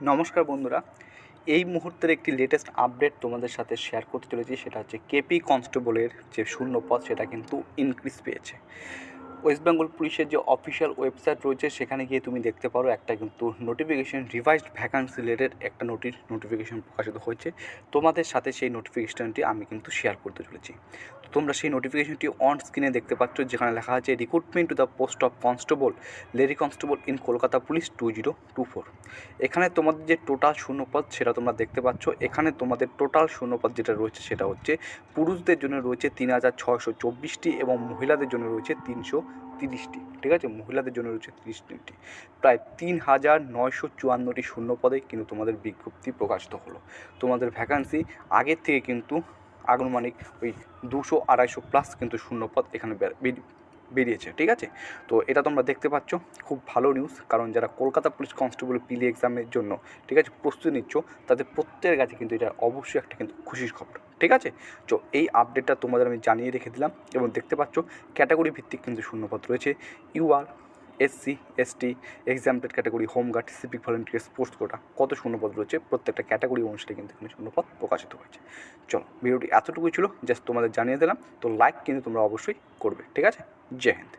নমস্কার বন্ধুরা, এই মুহূর্তের একটি লেটেস্ট আপডেট তোমাদের সাথে শেয়ার করতে চলেছি, সেটা হচ্ছে কেপি কনস্টেবলের যে শূন্য পদ, সেটা কিন্তু ইনক্রিজ পেয়েছে। ওয়েস্ট বেঙ্গল পুলিশের যে অফিসিয়াল ওয়েবসাইট রয়েছে, সেখানে গিয়ে তুমি দেখতে পারো একটা কিন্তু নোটিফিকেশন রিভাইজড ভ্যাকান্সি রিলেটেড একটা নোটিশ নোটিফিকেশন প্রকাশিত হয়েছে। তোমাদের সাথে সেই নোটিফিকেশনটি আমি কিন্তু শেয়ার করতে চলেছি। তোমরা সেই নোটিফিকেশনটি অন স্ক্রিনে দেখতে পাচ্ছ, যেখানে লেখা আছে recruitment to the post of constable lady constable in Kolkata police two zero two four এখানে তোমাদের যে টোটাল শূন্যপদ, সেটা তোমরা দেখতে পাচ্ছ। এখানে তোমাদের টোটাল শূন্যপদ যেটা রয়েছে, সেটা হচ্ছে পুরুষদের জন্য রয়েছে তিন হাজার ছয়শো চব্বিশটি এবং মহিলাদের জন্য রয়েছে তিনশো তিরিশটি। ঠিক আছে? মহিলাদের জন্য রয়েছে তিরিশটি। প্রায় তিন হাজার নয়শো চুয়ান্নটি শূন্যপদে কিন্তু তোমাদের বিজ্ঞপ্তি প্রকাশিত হলো। তোমাদের ভ্যাকান্সি আগের থেকে কিন্তু আনুমানিক ওই দুশো আড়াইশো প্লাস কিন্তু শূন্যপদ এখানে বেরিয়েছে, ঠিক আছে? তো এটা তোমরা দেখতে পাচ্ছ, খুব ভালো নিউজ কারণ যারা কলকাতা পুলিশ কনস্টেবল পিলি এক্সামের জন্য, ঠিক আছে, প্রস্তুতি নিচ্ছ, তাদের প্রত্যেকের কাছে কিন্তু এটা অবশ্যই একটা কিন্তু খুশির খবর, ঠিক আছে? তো এই আপডেটটা তোমাদের আমি জানিয়ে রেখে দিলাম এবং দেখতে পাচ্ছ ক্যাটাগরি ভিত্তিক কিন্তু শূন্যপদ রয়েছে। UR SC ST exempted category home guard civic volunteer sports quota কত শূন্যপদ রয়েছে, প্রত্যেকটা ক্যাটাগরি অনুসারে কিন্তু এখানে শূন্যপদ প্রকাশিত হয়েছে। চলো, ভিডিওটি এতটুকুই ছিল জাস্ট তোমাদের জানিয়ে দিলাম, তো লাইক কিন্তু তোমরা অবশ্যই করবে, ঠিক আছে? জয় হিন্দ।